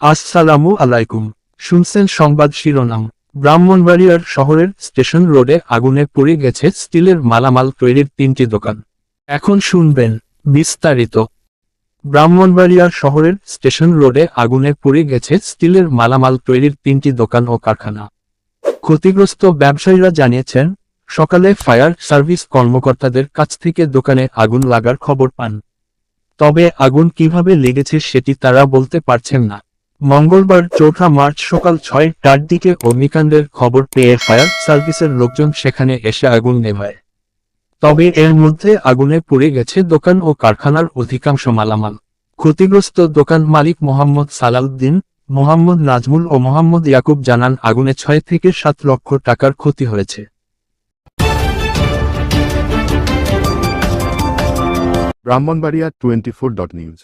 আসসালামু আলাইকুম। শুনছেন সংবাদ শিরোনাম। ব্রাহ্মণবাড়িয়ার শহরের স্টেশন রোডে আগুনে পুড়ে গেছে স্টিলের মালামাল তৈরির তিনটি দোকান। এখন শুনবেন বিস্তারিত। ব্রাহ্মণবাড়িয়ার শহরের স্টেশন রোডে আগুনে পুড়ে গেছে স্টিলের মালামাল তৈরির তিনটি দোকান ও কারখানা। ক্ষতিগ্রস্ত ব্যবসায়ীরা জানিয়েছেন, সকালে ফায়ার সার্ভিস কর্মকর্তাদের কাছ থেকে দোকানে আগুন লাগার খবর পান। তবে আগুন কীভাবে লেগেছে সেটি তারা বলতে পারছেন না। মঙ্গলবার চৌঠা মার্চ সকাল ছয়টার দিকে অগ্নিকাণ্ডের খবর পেয়ে ফায়ার সার্ভিসের লোকজন সেখানে এসে আগুন নেভায়। তবে এর মধ্যে আগুনে পুড়ে গেছে দোকান ও কারখানার অধিকাংশ মালামাল। ক্ষতিগ্রস্ত দোকান মালিক মোহাম্মদ সালাউদ্দিন, মোহাম্মদ নাজমুল ও মোহাম্মদ ইয়াকুব জানান, আগুনে ছয় থেকে সাত লক্ষ টাকার ক্ষতি হয়েছে। Brahmanbaria twenty four dot news.